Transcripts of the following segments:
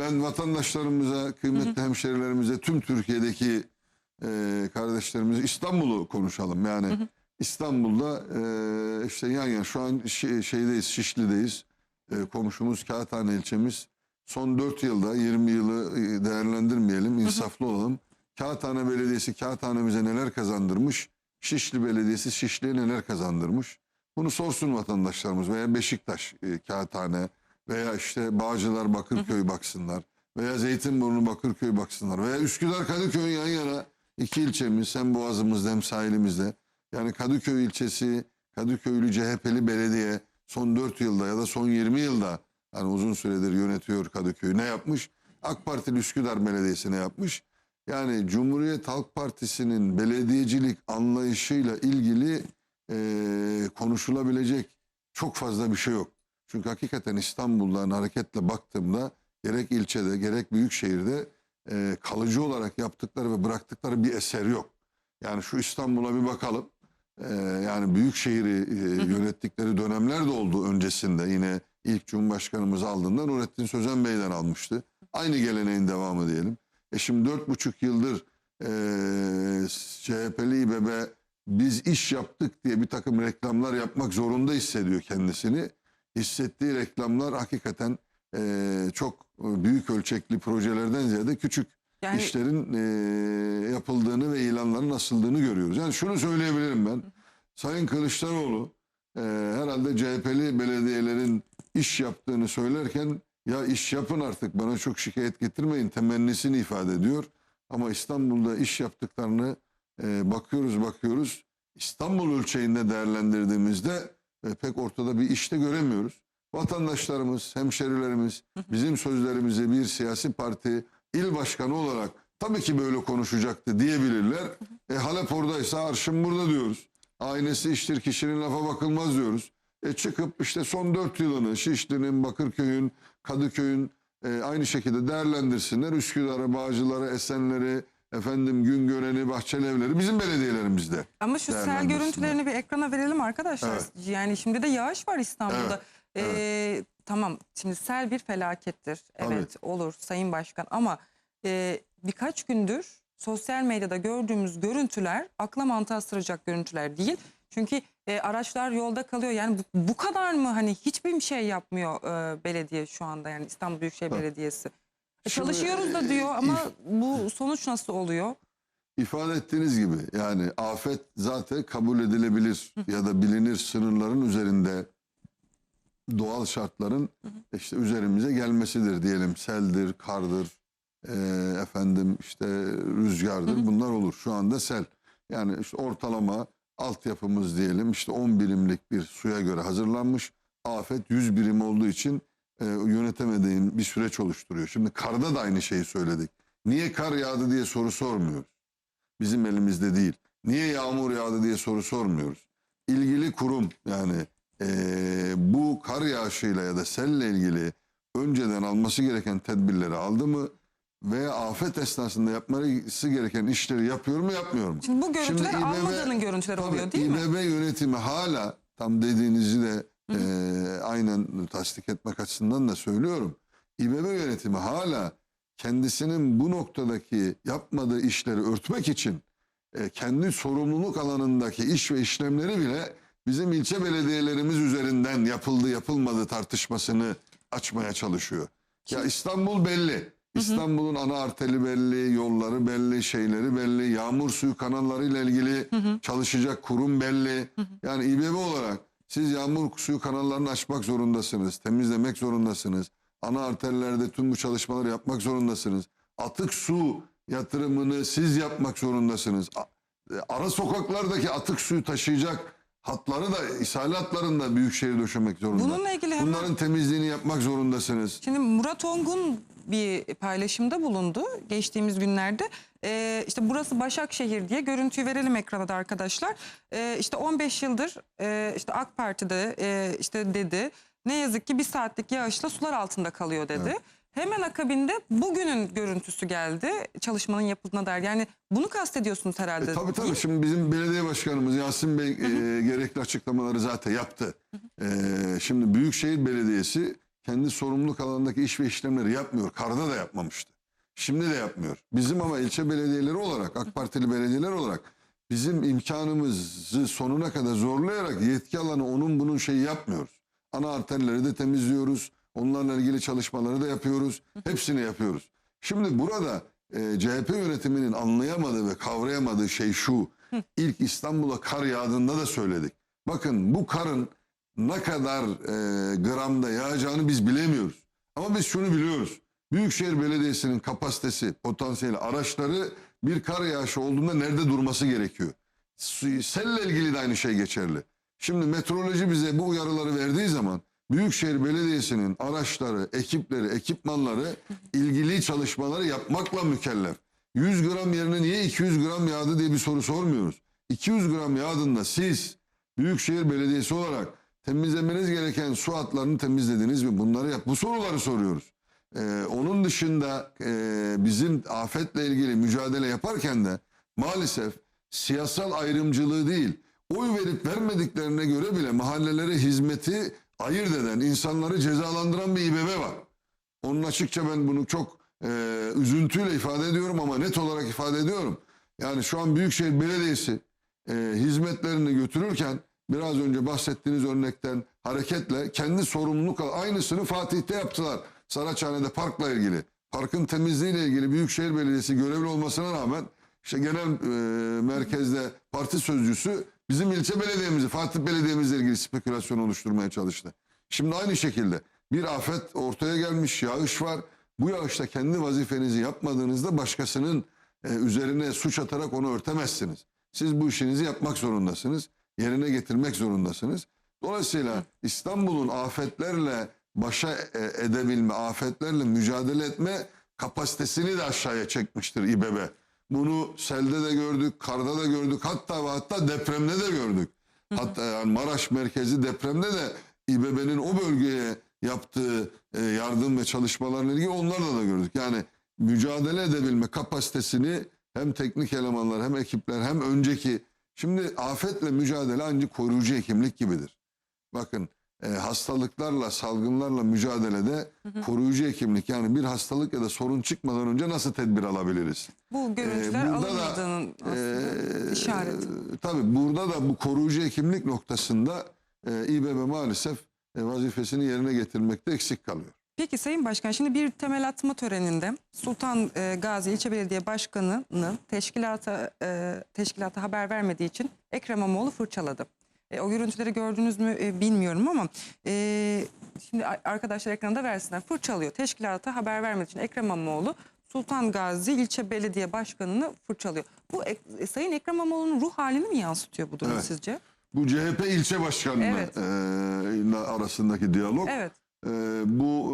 ben vatandaşlarımıza, kıymetli hemşerilerimize, tüm Türkiye'deki e, kardeşlerimize İstanbul'u konuşalım. Yani İstanbul'da e, işte yan yana şu an şi- şeydeyiz, Şişli'deyiz. E, komşumuz Kağıthane ilçemiz. Son 4 yılda 20 yılı e, değerlendirmeyelim, insaflı olalım. Kağıthane Belediyesi Kağıthane'mize neler kazandırmış, Şişli Belediyesi Şişli'ye neler kazandırmış. Bunu sorsun vatandaşlarımız veya Beşiktaş e, Kağıthane veya işte Bağcılar Bakırköy baksınlar veya Zeytinburnu Bakırköy baksınlar veya Üsküdar Kadıköy yan yana iki ilçemiz hem boğazımızda hem sahilimizde. Yani Kadıköy ilçesi Kadıköylü CHP'li belediye son 4 yılda ya da son 20 yılda yani uzun süredir yönetiyor Kadıköy'ü ne yapmış? AK Partili Üsküdar Belediyesi ne yapmış? Yani Cumhuriyet Halk Partisi'nin belediyecilik anlayışıyla ilgili eee, konuşulabilecek çok fazla bir şey yok. Çünkü hakikaten İstanbul'dan hareketle baktığımda gerek ilçede gerek büyük şehirde eee, kalıcı olarak yaptıkları ve bıraktıkları bir eser yok. Yani şu İstanbul'a bir bakalım. Eee, yani büyük şehri eee, yönettikleri dönemler de oldu öncesinde. Yine ilk Cumhurbaşkanımız aldığında Nurettin Sözen Bey'den almıştı. Aynı geleneğin devamı diyelim. E şimdi dört buçuk yıldır eee CHP'li İBB biz iş yaptık diye bir takım reklamlar yapmak zorunda hissediyor kendisini. Hissettiği reklamlar hakikaten eee, çok e, büyük ölçekli projelerden ziyade küçük Yani işlerin eee, yapıldığını ve ilanların asıldığını görüyoruz. Yani şunu söyleyebilirim ben. Sayın Kılıçdaroğlu eee, herhalde CHP'li belediyelerin iş yaptığını söylerken ya iş yapın artık bana çok şikayet getirmeyin temennisini ifade ediyor. Ama İstanbul'da iş yaptıklarını eee, bakıyoruz bakıyoruz. İstanbul ölçeğinde değerlendirdiğimizde e, pek ortada bir işte göremiyoruz. Vatandaşlarımız, hemşerilerimiz bizim sözlerimize bir siyasi parti il başkanı olarak tabii ki böyle konuşacaktı diyebilirler. E, Halep oradaysa arşın burada diyoruz. Aynesi iştir kişinin lafa bakılmaz diyoruz. E, çıkıp işte son dört yılını Şişli'nin, Bakırköy'ün, Kadıköy'ün e, aynı şekilde değerlendirsinler. Üsküdar'ı, Bağcılar'ı, Esenler'i, efendim Güngören'i, Bahçelievler'i bizim belediyelerimizde. ama şu sel görüntülerini bir ekrana verelim arkadaşlar. Evet. Yani şimdi de yağış var İstanbul'da. Evet, Ee, Tamam şimdi sel bir felakettir. Tabii. Evet olur Sayın Başkan ama e, birkaç gündür sosyal medyada gördüğümüz görüntüler akla mantığa sıracak görüntüler değil. Çünkü e, araçlar yolda kalıyor. Yani bu, bu kadar mı hani hiçbir şey yapmıyor e, belediye şu anda yani İstanbul Büyükşehir Evet. Belediyesi. Çalışıyoruz da diyor ama bu sonuç nasıl oluyor? İfade ettiğiniz gibi yani afet zaten kabul edilebilir ya da bilinir sınırların üzerinde doğal şartların işte üzerimize gelmesidir diyelim. Seldir, kardır, e, efendim işte rüzgardır bunlar olur. Şu anda sel. Yani işte ortalama altyapımız diyelim işte 10 birimlik bir suya göre hazırlanmış. Afet 100 birim olduğu için e, yönetemediğin bir süreç oluşturuyor. Şimdi karda da aynı şeyi söyledik. Niye kar yağdı diye soru sormuyoruz. Bizim elimizde değil. Niye yağmur yağdı diye soru sormuyoruz. İlgili kurum yani eee, bu kar yağışıyla ya da selle ilgili önceden alması gereken tedbirleri aldı mı veya afet esnasında yapması gereken işleri yapıyor mu yapmıyor mu? Şimdi bu görüntüler İBB almadığının görüntüleri Tabii, oluyor değil mi? İBB yönetimi hala tam dediğinizi de eee, aynen tasdik etmek açısından da söylüyorum. İBB yönetimi hala kendisinin bu noktadaki yapmadığı işleri örtmek için e, kendi sorumluluk alanındaki iş ve işlemleri bile bizim ilçe belediyelerimiz üzerinden yapıldı yapılmadı tartışmasını açmaya çalışıyor. Ya İstanbul belli. İstanbul'un ana arteri belli, yolları belli, şeyleri belli, yağmur suyu kanallarıyla ilgili çalışacak kurum belli. Yani İBB olarak siz yağmur suyu kanallarını açmak zorundasınız, temizlemek zorundasınız. Ana arterlerde tüm bu çalışmaları yapmak zorundasınız. Atık su yatırımını siz yapmak zorundasınız. E, Ara sokaklardaki atık suyu taşıyacak hatları da ishal hatlarını da büyükşehir döşemek zorunda. Bununla ilgili hemen- Bunların temizliğini yapmak zorundasınız. Şimdi Murat Ongun bir paylaşımda bulundu geçtiğimiz günlerde. Ee, işte burası Başakşehir diye görüntüyü verelim ekrana da arkadaşlar. Ee, işte 15 yıldır e, işte AK Parti'de e, işte dedi ne yazık ki bir saatlik yağışla sular altında kalıyor dedi. Hemen akabinde bugünün görüntüsü geldi çalışmanın yapıldığına dair. Yani bunu kastediyorsunuz herhalde. E, tabii tabii şimdi bizim belediye başkanımız Yasin Bey e, gerekli açıklamaları zaten yaptı. E, şimdi Büyükşehir Belediyesi kendi sorumluluk alanındaki iş ve işlemleri yapmıyor. Karda da yapmamıştı. Şimdi de yapmıyor. Bizim ama ilçe belediyeleri olarak, AK Partili belediyeler olarak bizim imkanımızı sonuna kadar zorlayarak yetki alanı onun bunun şeyi yapmıyoruz. Ana arterleri de temizliyoruz. Onlarla ilgili çalışmaları da yapıyoruz. Hepsini yapıyoruz. Şimdi burada e, CHP yönetiminin anlayamadığı ve kavrayamadığı şey şu. İlk İstanbul'a kar yağdığında da söyledik. Bakın bu karın ne kadar e, gramda yağacağını biz bilemiyoruz. Ama biz şunu biliyoruz. Büyükşehir Belediyesi'nin kapasitesi, potansiyeli, araçları bir kar yağışı olduğunda nerede durması gerekiyor. Selle ilgili de aynı şey geçerli. Şimdi meteoroloji bize bu uyarıları verdiği zaman Büyükşehir Belediyesi'nin araçları, ekipleri, ekipmanları ilgili çalışmaları yapmakla mükellef. 100 gram yerine niye 200 gram yağdı diye bir soru sormuyoruz. 200 gram yağdığında siz Büyükşehir Belediyesi olarak temizlemeniz gereken su hatlarını temizlediniz mi? Bunları yap. Bu soruları soruyoruz. Ee, onun dışında e, bizim afetle ilgili mücadele yaparken de maalesef siyasal ayrımcılığı değil, oy verip vermediklerine göre bile mahallelere hizmeti ayırt eden, insanları cezalandıran bir İBB var. Onun açıkça ben bunu çok e, üzüntüyle ifade ediyorum ama net olarak ifade ediyorum. Yani şu an Büyükşehir Belediyesi e, hizmetlerini götürürken biraz önce bahsettiğiniz örnekten hareketle kendi sorumluluk aynısını Fatih'te yaptılar. Saraçhane'de parkla ilgili. Parkın temizliğiyle ilgili Büyükşehir Belediyesi görevli olmasına rağmen işte genel e, merkezde parti sözcüsü bizim ilçe belediyemizi, Fatih Belediye'mizle ilgili spekülasyon oluşturmaya çalıştı. Şimdi aynı şekilde bir afet ortaya gelmiş, yağış var. Bu yağışta kendi vazifenizi yapmadığınızda başkasının e, üzerine suç atarak onu örtemezsiniz. Siz bu işinizi yapmak zorundasınız. Yerine getirmek zorundasınız. Dolayısıyla İstanbul'un afetlerle başa e, edebilme, afetlerle mücadele etme kapasitesini de aşağıya çekmiştir İBB. Bunu selde de gördük, karda da gördük, hatta ve hatta depremde de gördük. Hatta yani Maraş merkezi depremde de İBB'nin o bölgeye yaptığı e, yardım ve çalışmalarla ilgili onlarla da gördük. Yani mücadele edebilme kapasitesini hem teknik elemanlar hem ekipler hem önceki şimdi afetle mücadele ancak koruyucu hekimlik gibidir. Bakın e, hastalıklarla salgınlarla mücadelede koruyucu hekimlik yani bir hastalık ya da sorun çıkmadan önce nasıl tedbir alabiliriz? Bu görüntüler Ee, burada da, alınmadığının aslında Ee, işareti. Tabii burada da bu koruyucu hekimlik noktasında e, İBB maalesef e, vazifesini yerine getirmekte eksik kalıyor. Peki Sayın Başkan şimdi bir temel atma töreninde Sultan e, Gazi İlçe Belediye Başkanı'nı teşkilata, e, teşkilata haber vermediği için Ekrem İmamoğlu fırçaladı. E, o görüntüleri gördünüz mü e, bilmiyorum ama e, şimdi arkadaşlar ekranda versinler. Fırçalıyor. Teşkilata haber vermediği için Ekrem İmamoğlu Sultan Gazi İlçe Belediye Başkanı'nı fırçalıyor. Bu ek- e, Sayın Ekrem İmamoğlu'nun ruh halini mi yansıtıyor bu durum Evet. sizce? Bu CHP ilçe başkanı Evet. arasındaki diyalog. Evet. E, bu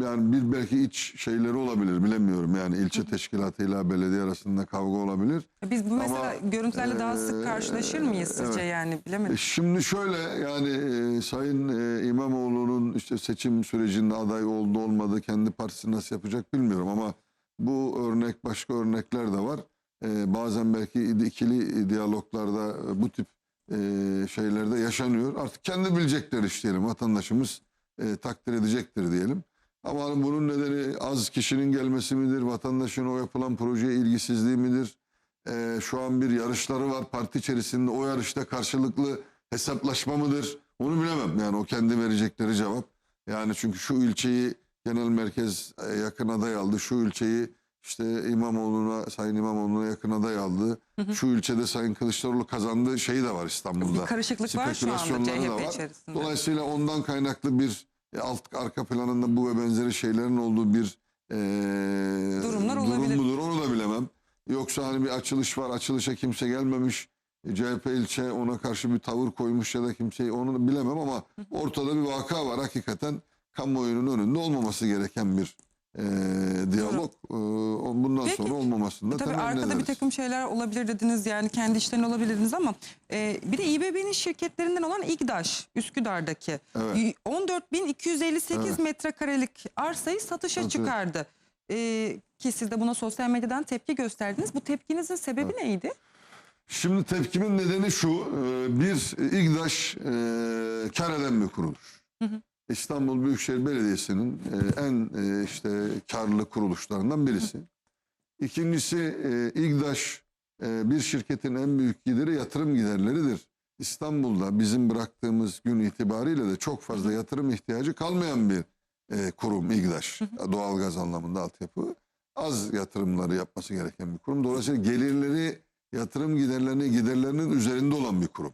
e, yani bir belki iç şeyleri olabilir bilemiyorum. Yani ilçe teşkilatıyla belediye arasında kavga olabilir. Biz bu mesela Ama, görüntülerle daha sık e, karşılaşır mıyız sizce evet. yani E, bilemedim. Şimdi şöyle yani e, Sayın e, İmamoğlu'nun işte seçim sürecinde aday oldu olmadı kendi partisi nasıl yapacak bilmiyorum ama bu örnek başka örnekler de var. E, bazen belki ikili diyaloglarda e, bu tip e, şeylerde yaşanıyor. Artık kendi bilecekler iş diyelim vatandaşımız e, takdir edecektir diyelim. Ama bunun nedeni az kişinin gelmesi midir? Vatandaşın o yapılan projeye ilgisizliği midir? Ee, şu an bir yarışları var parti içerisinde. O yarışta karşılıklı hesaplaşma mıdır? Onu bilemem. Yani o kendi verecekleri cevap. Yani çünkü şu ilçeyi genel merkez e, yakın aday aldı. Şu ilçeyi işte İmamoğlu'na, Sayın İmamoğlu'na yakın aday aldı. Şu ilçede Sayın Kılıçdaroğlu kazandığı şeyi de var İstanbul'da. Bir karışıklık var şu anda CHP var. içerisinde. Dolayısıyla ondan kaynaklı bir e, alt arka planında bu ve benzeri şeylerin olduğu bir e, Durumlar durum olabilir. mudur onu da bilemem. Yoksa hani bir açılış var açılışa kimse gelmemiş. E, CHP ilçe ona karşı bir tavır koymuş ya da kimseyi onu bilemem ama ortada bir vaka var hakikaten kamuoyunun önünde olmaması gereken bir e, diyalog. E, bundan Peki. sonra olmamasını da Tabii arkada bir ederiz. takım şeyler olabilir dediniz yani kendi işlerin olabilir dediniz ama e, bir de İBB'nin şirketlerinden olan İGDAŞ Üsküdar'daki Evet. y- 14.258 Evet. metrekarelik arsayı satışa Evet, evet. çıkardı. E, ki siz de buna sosyal medyadan tepki gösterdiniz. Bu tepkinizin sebebi neydi? Şimdi tepkimin nedeni şu. e, Bir İGDAŞ e, kar eden bir kuruluş. İstanbul Büyükşehir Belediyesi'nin e, en e, işte karlı kuruluşlarından birisi. İkincisi e, İGDAŞ bir şirketin en büyük gideri yatırım giderleridir. İstanbul'da bizim bıraktığımız gün itibariyle de çok fazla yatırım ihtiyacı kalmayan bir kurum İGDAŞ. Doğalgaz anlamında altyapı. Az yatırımları yapması gereken bir kurum. Dolayısıyla gelirleri yatırım giderlerine giderlerinin üzerinde olan bir kurum.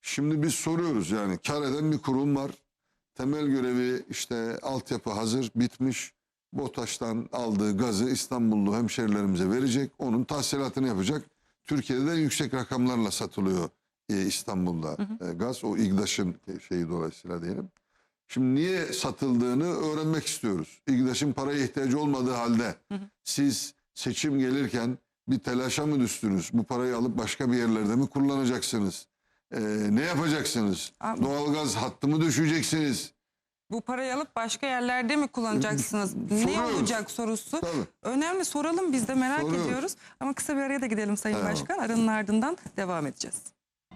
Şimdi biz soruyoruz yani kar eden bir kurum var. Temel görevi işte altyapı hazır bitmiş. BOTAŞ'tan aldığı gazı İstanbullu hemşerilerimize verecek. Onun tahsilatını yapacak. Türkiye'de de yüksek rakamlarla satılıyor e, İstanbul'da e, gaz. O İGDAŞ'ın şeyi dolayısıyla diyelim. Şimdi niye satıldığını öğrenmek istiyoruz. İGDAŞ'ın paraya ihtiyacı olmadığı halde siz seçim gelirken bir telaşa mı düştünüz? Bu parayı alıp başka bir yerlerde mi kullanacaksınız? Ee, ne yapacaksınız? Abi- Doğalgaz hattı mı düşeceksiniz? Bu parayı alıp başka yerlerde mi kullanacaksınız? ne Soruyoruz. olacak sorusu. Tabii. Önemli soralım biz de merak Soruyoruz. ediyoruz. Ama kısa bir araya da gidelim Sayın Tamam. Başkan. Aranın ardından devam edeceğiz.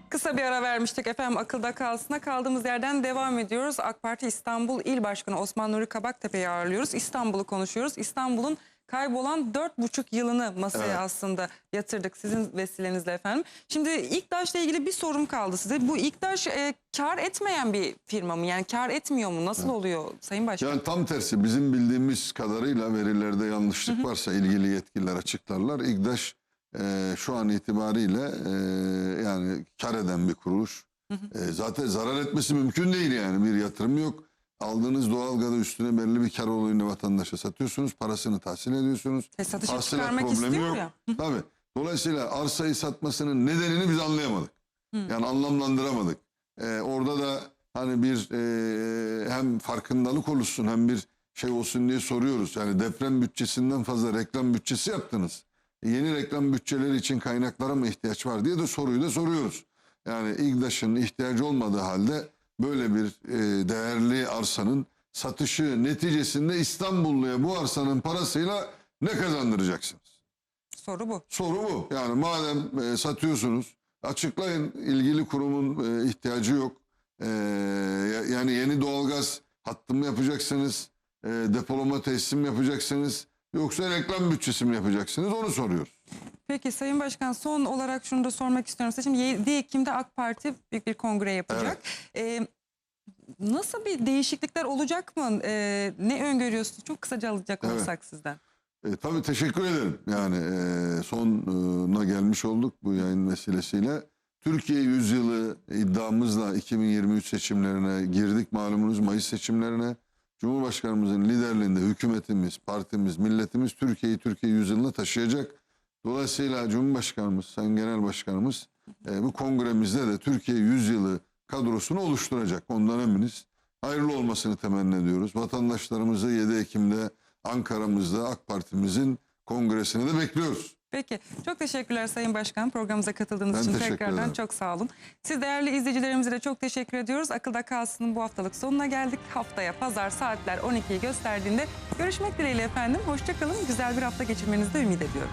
Kısa bir ara vermiştik efendim akılda kalsına kaldığımız yerden devam ediyoruz. AK Parti İstanbul İl Başkanı Osman Nuri Kabaktepe'yi ağırlıyoruz. İstanbul'u konuşuyoruz. İstanbul'un kaybolan dört buçuk yılını masaya Evet. aslında yatırdık sizin vesilenizle efendim. Şimdi İKDAŞ'la ilgili bir sorum kaldı size. Bu İKDAŞ e, kar etmeyen bir firma mı? Yani kar etmiyor mu? Nasıl oluyor Sayın Başkan? Yani tam tersi bizim bildiğimiz kadarıyla verilerde yanlışlık varsa ilgili yetkililer açıklarlar. İGDAŞ e, şu an itibariyle e, yani kar eden bir kuruluş. E, zaten zarar etmesi mümkün değil yani bir yatırım yok. Aldığınız doğalgazı üstüne belli bir kar olayını vatandaşa satıyorsunuz. Parasını tahsil ediyorsunuz. E, satışa Tahsilat çıkarmak problemi istiyor yok. ya. Tabii. Dolayısıyla arsayı satmasının nedenini biz anlayamadık. Yani anlamlandıramadık. Ee, orada da hani bir e, hem farkındalık oluşsun hem bir şey olsun diye soruyoruz. Yani deprem bütçesinden fazla reklam bütçesi yaptınız. E, yeni reklam bütçeleri için kaynaklara mı ihtiyaç var diye de soruyu da soruyoruz. Yani İGDAŞ'ın ihtiyacı olmadığı halde böyle bir e, değerli arsanın satışı neticesinde İstanbulluya bu arsanın parasıyla ne kazandıracaksınız? Soru bu. Soru bu. Yani madem e, satıyorsunuz açıklayın ilgili kurumun e, ihtiyacı yok. E, ya- yani yeni doğalgaz hattı mı yapacaksınız? E, depolama tesisi mi yapacaksınız? Yoksa reklam bütçesi mi yapacaksınız? Onu soruyoruz. Peki Sayın Başkan son olarak şunu da sormak istiyorum. Şimdi 7 Ekim'de AK Parti büyük bir kongre yapacak. Ee, nasıl bir değişiklikler olacak mı? Ee, ne öngörüyorsunuz? Çok kısaca alacak Evet. olursak sizden. E, tabii teşekkür ederim. Yani e, sonuna gelmiş olduk bu yayın vesilesiyle. Türkiye yüzyılı iddiamızla 2023 seçimlerine girdik malumunuz Mayıs seçimlerine. Cumhurbaşkanımızın liderliğinde hükümetimiz, partimiz, milletimiz Türkiye'yi Türkiye yüzyılına taşıyacak. Dolayısıyla Cumhurbaşkanımız, Sayın Genel Başkanımız e, bu kongremizde de Türkiye yüzyılı kadrosunu oluşturacak. Ondan eminiz. Hayırlı olmasını temenni ediyoruz. Vatandaşlarımızı 7 Ekim'de Ankara'mızda AK Parti'mizin kongresine de bekliyoruz. Peki çok teşekkürler Sayın Başkan programımıza katıldığınız Ben için tekrardan ederim. çok sağ olun. Siz değerli izleyicilerimize de çok teşekkür ediyoruz. Akılda Kalsın'ın bu haftalık sonuna geldik. Haftaya pazar saatler 12'yi gösterdiğinde görüşmek dileğiyle efendim. Hoşçakalın. Güzel bir hafta geçirmenizi de ümit ediyorum.